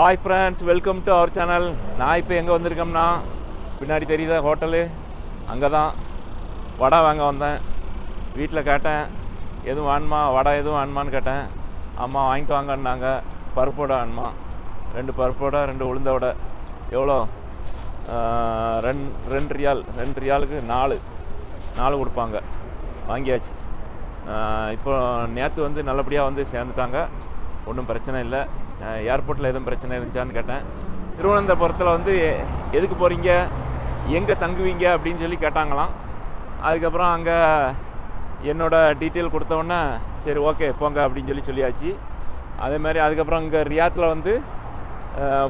Hi friends welcome to our channel நான் இப்போ எங்கே வந்திருக்கோம்னா பின்னாடி தெரியுதா ஹோட்டலு? அங்கே தான் வடை வாங்க வந்தேன். வீட்டில் கேட்டேன் எதுவும் வேணுமா? வடை எதுவும் வேணுமான்னு கேட்டேன். அம்மா வாங்கிட்டு வாங்கன்னாங்க. பருப்பு வடை வேணுமா? ரெண்டு பருப்பு வடை ரெண்டு உளுந்த வடை. எவ்வளோ? ரெண் ரெண்டு ரியால். ரெண்டு ரியாலுக்கு நாலு. நாலு கொடுப்பாங்க. வாங்கியாச்சு. இப்போ நேற்று வந்து நல்லபடியாக வந்து சேர்ந்துட்டாங்க. ஒன்றும் பிரச்சனை இல்லை. ஏர்போர்ட்டில் எதுவும் பிரச்சனை இருந்துச்சான்னு கேட்டேன். திருவனந்தபுரத்தில் வந்து எதுக்கு போகிறீங்க எங்கே தங்குவீங்க? அப்படின்னு சொல்லி கேட்டாங்களாம். அதுக்கப்புறம் அங்கே என்னோட டீட்டெயில் கொடுத்தவொடனே சரி ஓகே போங்க அப்படின்னு சொல்லி சொல்லியாச்சு. அதே மாதிரி அதுக்கப்புறம் இங்கே ரியாத்தில் வந்து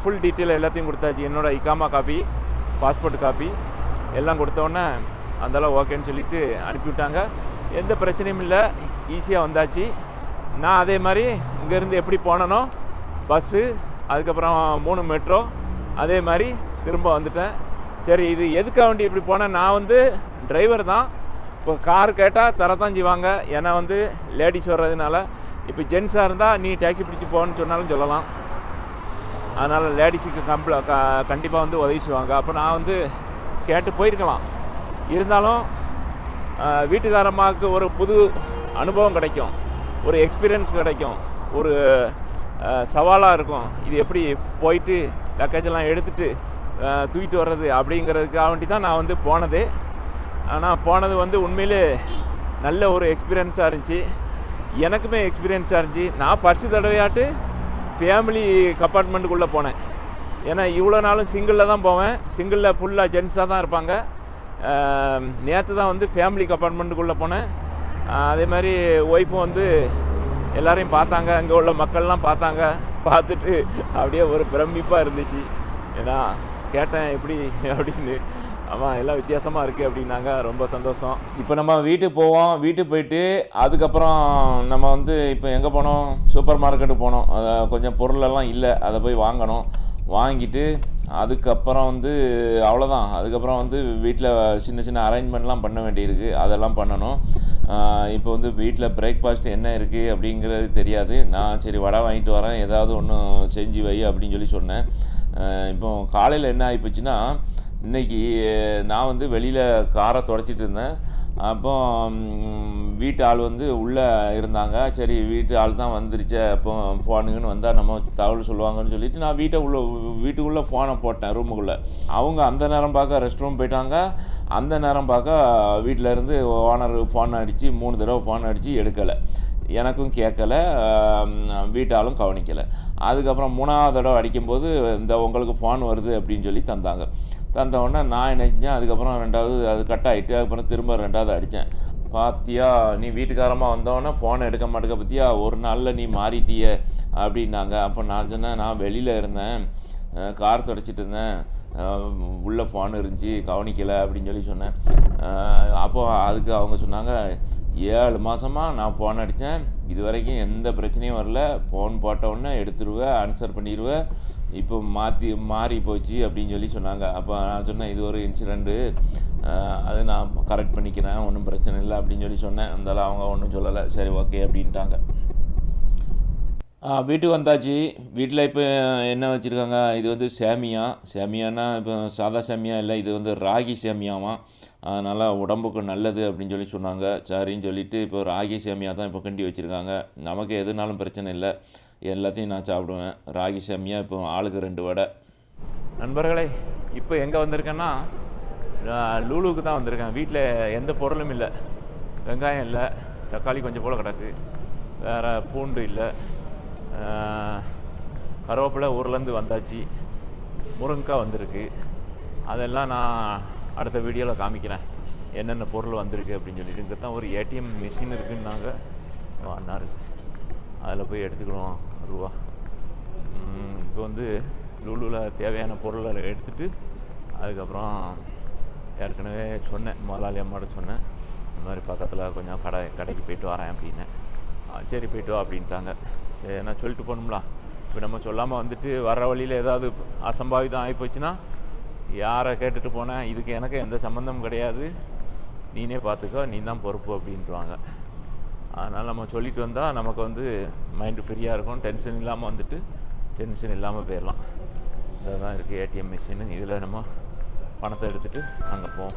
ஃபுல் டீட்டெயில் எல்லாத்தையும் கொடுத்தாச்சு. என்னோடய இக்காமா காப்பி பாஸ்போர்ட் காப்பி எல்லாம் கொடுத்த அந்தளவு ஓகேன்னு சொல்லிட்டு அனுப்பிவிட்டாங்க எந்த பிரச்சனையும் இல்லை. ஈஸியாக வந்தாச்சு. நான் அதே மாதிரி இங்கேருந்து எப்படி போனனோ பஸ்ஸு அதுக்கப்புறம் மூணு மெட்ரோ அதே மாதிரி திரும்ப வந்துட்டேன். சரி இது எதுக்காக வேண்டி இப்படி போனேன்? நான் வந்து டிரைவர் தான். இப்போ கார் கேட்டால் தரத்தான் செய்வாங்க. ஏன்னா வந்து லேடிஸ் வர்றதுனால. இப்போ ஜென்ஸாக இருந்தால் நீ டாக்ஸி பிடிச்சி போகணுன்னு சொன்னாலும் சொல்லலாம். அதனால் லேடிஸுக்கு கம்ப்ள க கண்டிப்பாக வந்து உதவி செய்வாங்க. அப்போ நான் வந்து கேட்டு போயிருக்கலாம். இருந்தாலும் வீட்டுக்காரம்மாவுக்கு ஒரு புது அனுபவம் கிடைக்கும். ஒரு எக்ஸ்பீரியன்ஸ் கிடைக்கும். ஒரு சவாலாக இருக்கும். இது எப்படி போயிட்டு லக்கேஜெல்லாம் எடுத்துட்டு தூக்கிட்டு வர்றது அப்படிங்கிறதுக்காக வேண்டி தான் நான் வந்து போனது. ஆனால் போனது வந்து உண்மையிலே நல்ல ஒரு எக்ஸ்பீரியன்ஸாக இருந்துச்சு. எனக்குமே எக்ஸ்பீரியன்ஸாக இருந்துச்சு. நான் ஃபர்ஸ்ட் தடவையாட்டு ஃபேமிலி கம்பார்ட்மெண்ட்டுக்குள்ளே போனேன். ஏன்னா இவ்வளோ நாளும் சிங்கிளில் தான் போவேன். சிங்கிளில் ஃபுல்லாக ஜென்ஸாக தான் இருப்பாங்க. நேற்று தான் வந்து ஃபேமிலி கம்பார்ட்மெண்ட்டுக்குள்ளே போனேன். அதே மாதிரி ஒய்ஃபும் வந்து எல்லாரையும் பார்த்தாங்க. அங்கே உள்ள மக்கள்லாம் பார்த்தாங்க. பார்த்துட்டு அப்படியே ஒரு பிரமிப்பாக இருந்துச்சு. ஏன்னா கேட்டேன் எப்படி அப்படின்னு. ஆமாம் எல்லாம் வித்தியாசமாக இருக்குது அப்படின்னாங்க. ரொம்ப சந்தோஷம். இப்போ நம்ம வீட்டுக்கு போவோம். வீட்டுக்கு போயிட்டு அதுக்கப்புறம் நம்ம வந்து இப்போ எங்கே போனோம்? சூப்பர் மார்க்கெட்டு போனோம். கொஞ்சம் பொருளெல்லாம் இல்லை. அதை போய் வாங்கணும். வாங்கிட்டு அதுக்கப்புறம் வந்து அவ்வளோதான் அதுக்கப்புறம் வந்து வீட்டில் சின்ன சின்ன அரேஞ்ச்மெண்ட்லாம் பண்ண வேண்டியிருக்கு. அதெல்லாம் பண்ணணும். இப்போ வந்து வீட்டில் பிரேக்ஃபாஸ்ட் என்ன இருக்குது அப்படிங்கிறது தெரியாது. நான் சரி வடை வாங்கிட்டு வரேன். ஏதாவது ஒன்று செஞ்சு வை அப்படின்னு சொல்லி சொன்னேன். இப்போ காலையில் என்ன ஆகிப்போச்சுன்னா இன்னைக்கு நான் வந்து வெளியில் காரை தொடச்சிட்டு இருந்தேன். அப்போ வீட்டு ஆள் வந்து உள்ளே இருந்தாங்க. சரி வீட்டு ஆள் தான் வந்துருச்சு. அப்போ ஃபோனுக்குன்னு வந்தால் நம்ம தகவல் சொல்லுவாங்கன்னு சொல்லிட்டு நான் வீட்டை உள்ள வீட்டுக்குள்ளே ஃபோனை போட்டேன் ரூமுக்குள்ளே. அவங்க அந்த நேரம் பார்க்க ரெஸ்ட் ரூம் போயிட்டாங்க. அந்த நேரம் பார்க்க வீட்டில் இருந்து ஓனர் ஃபோன் அடித்து மூணு தடவை ஃபோன் அடித்து எடுக்கலை. எனக்கும் கேட்கல வீட்டாலும் கவனிக்கலை. அதுக்கப்புறம் மூணாவது தடவை அடிக்கும்போது இந்த உங்களுக்கு ஃபோன் வருது அப்படின்னு சொல்லி தந்தாங்க. தந்த நான் என்ன செஞ்சேன்? அதுக்கப்புறம் ரெண்டாவது அது கட் ஆகிட்டு அதுக்கப்புறம் திரும்ப ரெண்டாவது அடித்தேன். பாத்தியா நீ வீட்டுக்காரமாக வந்தவொடனே ஃபோனை எடுக்க மாட்டேங்க பார்த்தியா ஒரு நாளில் நீ மாறிட்டிய அப்படின்னாங்க. அப்போ நான் சொன்னேன் நான் வெளியில் இருந்தேன். கார் தொடச்சிட்டு இருந்தேன். உள்ளே ஃபோன் இருந்துச்சு கவனிக்கலை அப்படின்னு சொல்லி சொன்னேன். அப்போ அதுக்கு அவங்க சொன்னாங்க ஏழு மாதமாக நான் ஃபோன் அடித்தேன் இது வரைக்கும் எந்த பிரச்சனையும் வரல. ஃபோன் போட்டவுடனே எடுத்துருவேன் ஆன்சர் பண்ணிடுவேன் இப்போ மாற்றி மாறி போச்சு அப்படின்னு சொல்லி சொன்னாங்க. அப்போ நான் சொன்னேன் இது ஒரு இன்சிடெண்ட்டு அது நான் கரெக்ட் பண்ணிக்கிறேன் ஒன்றும் பிரச்சனை இல்லை அப்படின்னு சொல்லி சொன்னேன். இருந்தாலும் அவங்க ஒன்றும் சொல்லலை. சரி ஓகே அப்படின்ட்டாங்க. வீட்டுக்கு வந்தாச்சு. வீட்டில் இப்போ என்ன வச்சுருக்காங்க? இது வந்து சேமியா. சேமியானா இப்போ சாதா சேமியா இல்லை இது வந்து ராகி சேமியாவாம் அதனால் உடம்புக்கு நல்லது அப்படின்னு சொல்லி சொன்னாங்க. சரின்னு சொல்லிட்டு இப்போ ராகி சேமியா தான் இப்போ கிண்டி வச்சுருக்காங்க. நமக்கு எதுனாலும் பிரச்சனை இல்லை. எல்லாத்தையும் நான் சாப்பிடுவேன். ராகி சேமியா இப்போ ஆளுக்கு ரெண்டு வடை. நண்பர்களே இப்போ எங்கே வந்திருக்கேன்னா லூலுக்கு லூலுவுக்கு தான் வந்திருக்கேன். வீட்டில் எந்த பொருளும் இல்லை. வெங்காயம் இல்லை. தக்காளி கொஞ்சம் போல் கிடக்கு. வேறு பூண்டு இல்லை. கருவேப்பிலை ஊர்லேருந்து வந்தாச்சு. முருங்கைக்காய் வந்திருக்கு. அதெல்லாம் நான் அடுத்த வீடியோவில் காமிக்கிறேன். என்னென்ன பொருள் வந்திருக்கு அப்படின்னு சொல்லிட்டு. இங்கே தான் ஒரு ஏடிஎம் மிஷின் இருக்குன்னாங்க. அண்ணாரு அதில் போய் எடுத்துக்கிடுவோம் ரூபா. இப்போ வந்து லுலுவில் தேவையான பொருளை எடுத்துட்டு அதுக்கப்புறம் ஏற்கனவே சொன்னேன் முதலாளி அம்மாட்ட சொன்னேன். இந்த மாதிரி பக்கத்தில் கொஞ்சம் கடை கடைக்கு போயிட்டு வரேன் அப்படின்னு. சரி போயிட்டு வா அப்படின்ட்டாங்க. சரி நான் சொல்லிட்டு போகணும்ல. இப்போ நம்ம சொல்லாமல் வந்துட்டு வர்ற வழியில் ஏதாவது அசம்பாவிதம் ஆகி போச்சுன்னா யாரை கேட்டுட்டு போனேன் இதுக்கு எனக்கு எந்த சம்மந்தமும் கிடையாது. நீனே பார்த்துக்கோ நீ தான் பொறுப்பு அப்படின்ட்டுவாங்க அதனால் நம்ம சொல்லிட்டு வந்தால் நமக்கு வந்து மைண்டு ஃப்ரீயாக இருக்கும். டென்ஷன் இல்லாமல் வந்துட்டு டென்ஷன் இல்லாமல் போயிடலாம். இதுதான் இருக்குது ஏடிஎம் மிஷின் இதில் நம்ம பணத்தை எடுத்துகிட்டு அங்கே போவோம்.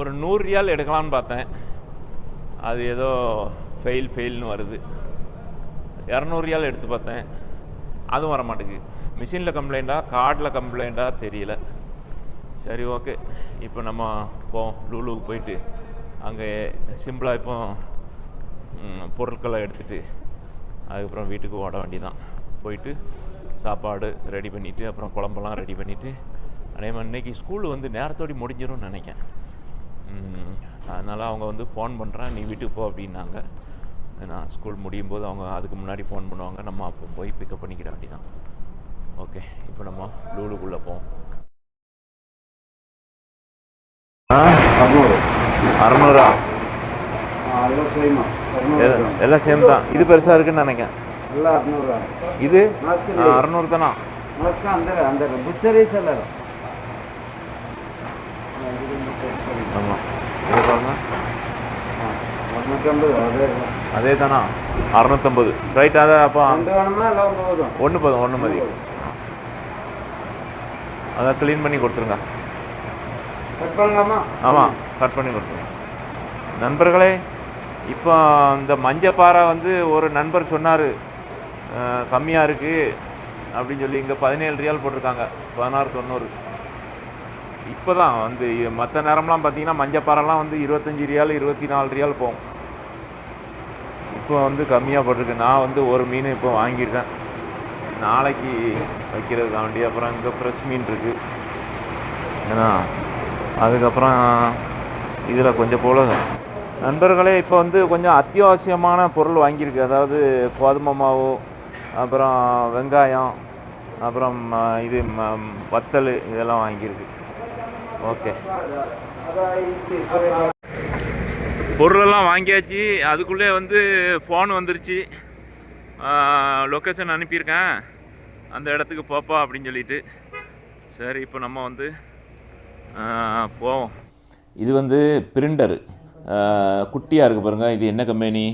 ஒரு நூறு ரியால் எடுக்கலாம்னு பார்த்தேன். அது ஏதோ ஃபெயில் ஃபெயில்னு வருது. இரநூறு ரியால் எடுத்து பார்த்தேன். அதுவும் வர மாட்டேங்குது மிஷினில் கம்ப்ளைண்ட்டா கார்டில் கம்ப்ளைண்ட்டா தெரியல. சரி ஓகே இப்போ நம்ம போவோம். லூலுவுக்கு போயிட்டு அங்கே சிம்பிளாக இப்போ பொருட்களை எடுத்துட்டு அதுக்கப்புறம் வீட்டுக்கு ஓட வேண்டிதான் போயிட்டு சாப்பாடு ரெடி பண்ணிவிட்டு அப்புறம் குழம்பெல்லாம் ரெடி பண்ணிவிட்டு அதே மாதிரி இன்னைக்கு ஸ்கூல் வந்து நேரத்தோடி முடிஞ்சிடும்னு நினைக்கிறேன். அதனால் அவங்க வந்து ஃபோன் பண்ணுறேன் நீ வீட்டுக்கு போ அப்படின்னாங்க. நான் ஸ்கூல் முடியும் போது அவங்க அதுக்கு முன்னாடி ஃபோன் பண்ணுவாங்க. நம்ம அப்போ போய் பிக்கப் பண்ணிக்கிற வேண்டியதான் ஓகே இப்போ நம்ம லூலுக்குள்ளே போவோம். அறுநூறு எல்லாம் சேமா தான். இது பெருசாக இருக்குன்னு நினைக்கிறேன். இது? அறநூறு தானா? ஆமாம் இது பாருங்க. அதே தானா அறநூற்றம்பது ரைட் அதை அப்போ. ஒன்று போதும். ஒன்று மதி. அதை க்ளீன் பண்ணி கொடுத்துருங்க. கட் பண்ணலாமா? ஆமாம் கட் பண்ணி கொடுத்துருங்க. நண்பர்களே இப்போ இந்த மஞ்சப்பாறை வந்து ஒரு நண்பர் சொன்னார். கம்மியாக இருக்குது அப்படின்னு சொல்லி இங்கே பதினேழு ரியால் போட்டிருக்காங்க. பதினாறு தொண்ணூறு. இப்போ தான் வந்து மற்ற நேரம்லாம் பார்த்தீங்கன்னா மஞ்சப்பாறைலாம் வந்து இருபத்தஞ்சி ரியால் இருபத்தி நாலு ரியால் போகும். இப்போ வந்து கம்மியாக போட்டிருக்கு. நான் வந்து ஒரு மீன் இப்போ வாங்கியிருக்கேன். நாளைக்கு வைக்கிறதுக்கு வேண்டி. அப்புறம் இங்கே ஃப்ரெஷ் மீன் இருக்குது ஏன்னா அதுக்கப்புறம் இதில் கொஞ்சம் போல. நண்பர்களே இப்போ வந்து கொஞ்சம் அத்தியாவசியமான பொருள் வாங்கியிருக்கு. அதாவது கோதுமை மாவு அப்புறம் வெங்காயம் அப்புறம் இது ம- வத்தல் இதெல்லாம் வாங்கியிருக்கு. ஓகே. பொருளெல்லாம் வாங்கியாச்சு. அதுக்குள்ளே வந்து ஃபோன் வந்துருச்சு. லொக்கேஷன் அனுப்பியிருக்கேன். அந்த இடத்துக்கு போப்பா அப்படின்னு சொல்லிட்டு. சரி இப்போ நம்ம வந்து போவோம். இது வந்து பிரிண்டரு. குட்டியாக இருக்குது பாருங்கள் இது என்ன கம்பெனி?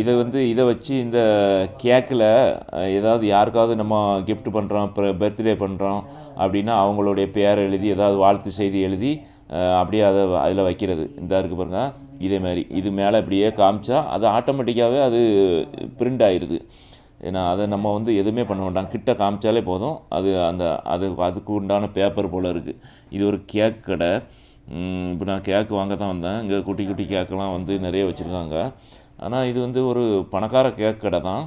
இதை வந்து இதை வச்சு இந்த கேக்கில் ஏதாவது யாருக்காவது நம்ம கிஃப்ட் பண்ணுறோம் பர்த்டே பண்ணுறோம் அப்படின்னா அவங்களுடைய பேர் எழுதி ஏதாவது வாழ்த்து செய்தி எழுதி அப்படியே அதை அதில் வைக்கிறது. இந்த இருக்குது பாருங்கள் இதே மாதிரி இது மேலே இப்படியே காமிச்சா அது ஆட்டோமேட்டிக்காகவே அது பிரிண்ட் ஆயிடுது ஏன்னா அதை நம்ம வந்து எதுவுமே பண்ண வேண்டாம். கிட்ட காமிச்சாலே போதும். அது அந்த அது அதுக்கு உண்டான பேப்பர் போல் இருக்குது இது ஒரு கேக் கடை. இப்போ நான் கேக் வாங்க தான் வந்தேன். இங்கே குட்டி குட்டி கேக்கெலாம் வந்து நிறைய வச்சுருக்காங்க. ஆனால் இது வந்து ஒரு பணக்கார கேக் கடை தான்.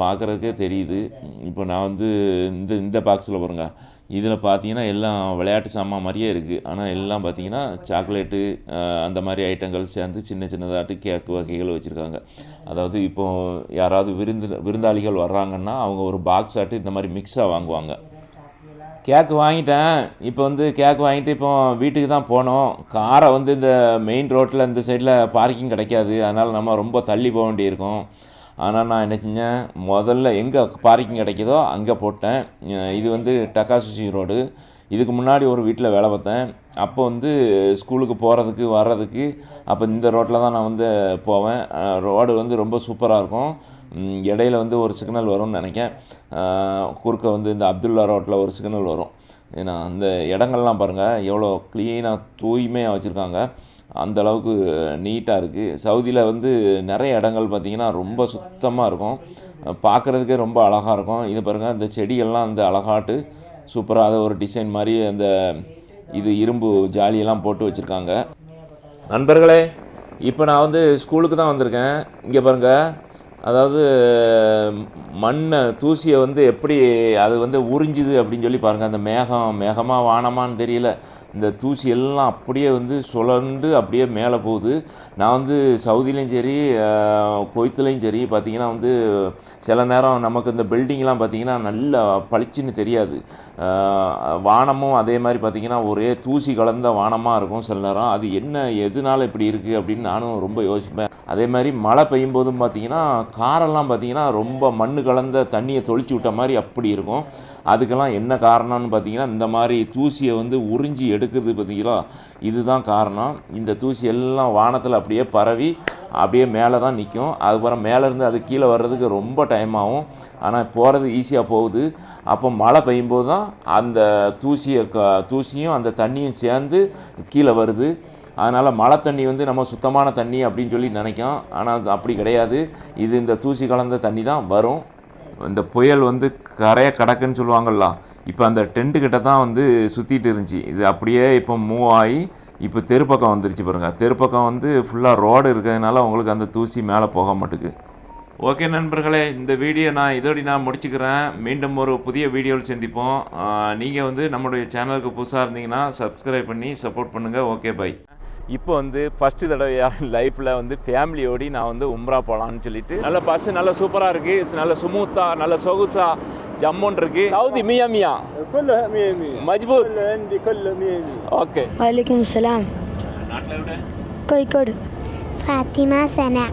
பார்க்குறதுக்கே தெரியுது. இப்போ நான் வந்து இந்த இந்த பாக்ஸில் பாருங்கள் இதில் பார்த்தீங்கன்னா எல்லாம் விளையாட்டு சாமான் மாதிரியே இருக்குது ஆனால் எல்லாம் பார்த்தீங்கன்னா சாக்லேட்டு அந்த மாதிரி ஐட்டங்கள் சேர்ந்து சின்ன சின்னதாட்டு கேக் வகைகள் வச்சுருக்காங்க. அதாவது இப்போ யாராவது விருந்து விருந்தாளிகள் வர்றாங்கன்னா அவங்க ஒரு பாக்ஸ் ஆட்டு இந்த மாதிரி மிக்ஸாக வாங்குவாங்க. கேக்கு வாங்கிட்டேன். இப்போ வந்து கேக்கு வாங்கிட்டு இப்போ வீட்டுக்கு தான் போனோம். காரை வந்து இந்த மெயின் ரோட்டில் இந்த சைடில் பார்க்கிங் கிடைக்காது. அதனால் நம்ம ரொம்ப தள்ளி போக வேண்டியிருக்கும். ஆனால் நான் என்ன செஞ்சேன்? முதல்ல எங்கே பார்க்கிங் கிடைக்குதோ அங்கே போட்டேன். இது வந்து டக்காசுசி ரோடு இதுக்கு முன்னாடி ஒரு வீட்டில் வேலை பார்த்தேன். அப்போ வந்து ஸ்கூலுக்கு போகிறதுக்கு வர்றதுக்கு அப்போ இந்த ரோட்டில் தான் நான் வந்து போவேன். ரோடு வந்து ரொம்ப சூப்பராக இருக்கும். இடையில வந்து ஒரு சிக்னல் வரும்னு நினைக்கேன் குறுக்க வந்து இந்த அப்துல்லா ரோட்டில் ஒரு சிக்னல் வரும். ஏன்னா அந்த இடங்கள்லாம் பாருங்கள் எவ்வளோ க்ளீனாக தூய்மையாக வச்சுருக்காங்க. அந்த அளவுக்கு நீட்டாக இருக்குது சவுதியில் வந்து நிறைய இடங்கள் பார்த்திங்கன்னா ரொம்ப சுத்தமாக இருக்கும். பார்க்குறதுக்கே ரொம்ப அழகாக இருக்கும். இது பாருங்கள் இந்த செடிகள்லாம் அந்த அழகாட்டு சூப்பராக அதை ஒரு டிசைன் மாதிரி அந்த இது இரும்பு ஜாலியெல்லாம் போட்டு வச்சுருக்காங்க. நண்பர்களே இப்போ நான் வந்து ஸ்கூலுக்கு தான் வந்திருக்கேன். இங்கே பாருங்கள் அதாவது மண்ணை தூசியை வந்து எப்படி அது வந்து உறிஞ்சுது அப்படின்னு சொல்லி பாருங்கள் அந்த மேகம் மேகமாக வானமான்னு தெரியல. இந்த தூசி எல்லாம் அப்படியே வந்து சுழண்டு அப்படியே மேலே போகுது. நான் வந்து சவுதிலையும் சரி கொய்த்துலையும் சரி பார்த்திங்கன்னா வந்து சில நேரம் நமக்கு இந்த பில்டிங்லாம் பார்த்திங்கன்னா நல்லா பளிச்சுன்னு தெரியாது. வானமும் அதே மாதிரி பார்த்திங்கன்னா ஒரே தூசி கலந்த வானமாக இருக்கும் சில நேரம். அது என்ன எதனால இப்படி இருக்குது அப்படின்னு நானும் ரொம்ப யோசிப்பேன். அதே மாதிரி மழை பெய்யும் போதும் பார்த்திங்கன்னா காரெல்லாம் பார்த்திங்கன்னா ரொம்ப மண் கலந்த தண்ணியை தொளிச்சு விட்ட மாதிரி அப்படி இருக்கும். அதுக்கெல்லாம் என்ன காரணம்னு பார்த்தீங்கன்னா இந்த மாதிரி தூசியை வந்து உறிஞ்சி எடுக்கிறது பார்த்தீங்களா? இதுதான் காரணம். இந்த தூசி எல்லாம் வானத்தில் அப்படியே பரவி அப்படியே மேலே தான் நிற்கும். அதுக்கப்புறம் மேலேருந்து அது கீழே வர்றதுக்கு ரொம்ப டைம் ஆகும். ஆனால் போகிறது ஈஸியாக போகுது. அப்போ மழை பெய்யும்போது தான் அந்த தூசியை க தூசியும் அந்த தண்ணியும் சேர்ந்து கீழே வருது. அதனால் மழை தண்ணி வந்து நம்ம சுத்தமான தண்ணி அப்படின்னு சொல்லி நினைக்கும். ஆனால் அது அப்படி கிடையாது. இது இந்த தூசி கலந்த தண்ணி தான் வரும். இந்த புயல் வந்து கரையை கடக்குன்னு சொல்லுவாங்கள்ல இப்போ அந்த டென்ட்டு கிட்ட தான் வந்து சுற்றிட்டு இருந்துச்சு. இது அப்படியே இப்போ மூவ் ஆகி இப்போ தெருப்பக்கம் வந்துருச்சு பாருங்கள் தெருப்பக்கம் வந்து ஃபுல்லாக ரோடு இருக்கிறதுனால உங்களுக்கு அந்த தூசி மேலே போக மாட்டுக்கு. ஓகே நண்பர்களே இந்த வீடியோ நான் இதோடி நான் முடிச்சுக்கிறேன். மீண்டும் ஒரு புதிய வீடியோவில் சந்திப்போம். நீங்கள் வந்து நம்மளுடைய சேனலுக்கு புதுசாக இருந்தீங்கன்னா சப்ஸ்கிரைப் பண்ணி சப்போர்ட் பண்ணுங்கள் ஓகே பை இப்போ வந்து ஃபஸ்ட்டு தடவையாக லைஃப்பில் வந்து ஃபேமிலியோடி நான் வந்து உம்ரா போகலான்னு சொல்லிட்டு. நல்ல பஸ் நல்லா சூப்பராக இருக்குது நல்ல சுமூத்தாக நல்ல சொகுசாக ஜம்முன் இருக்கு. சவுதி மியா மியா மஜ்பூத். ஓகே. வலைக்கம் சலாம். கோழிக்கோடு ஃபாத்திமா சனா.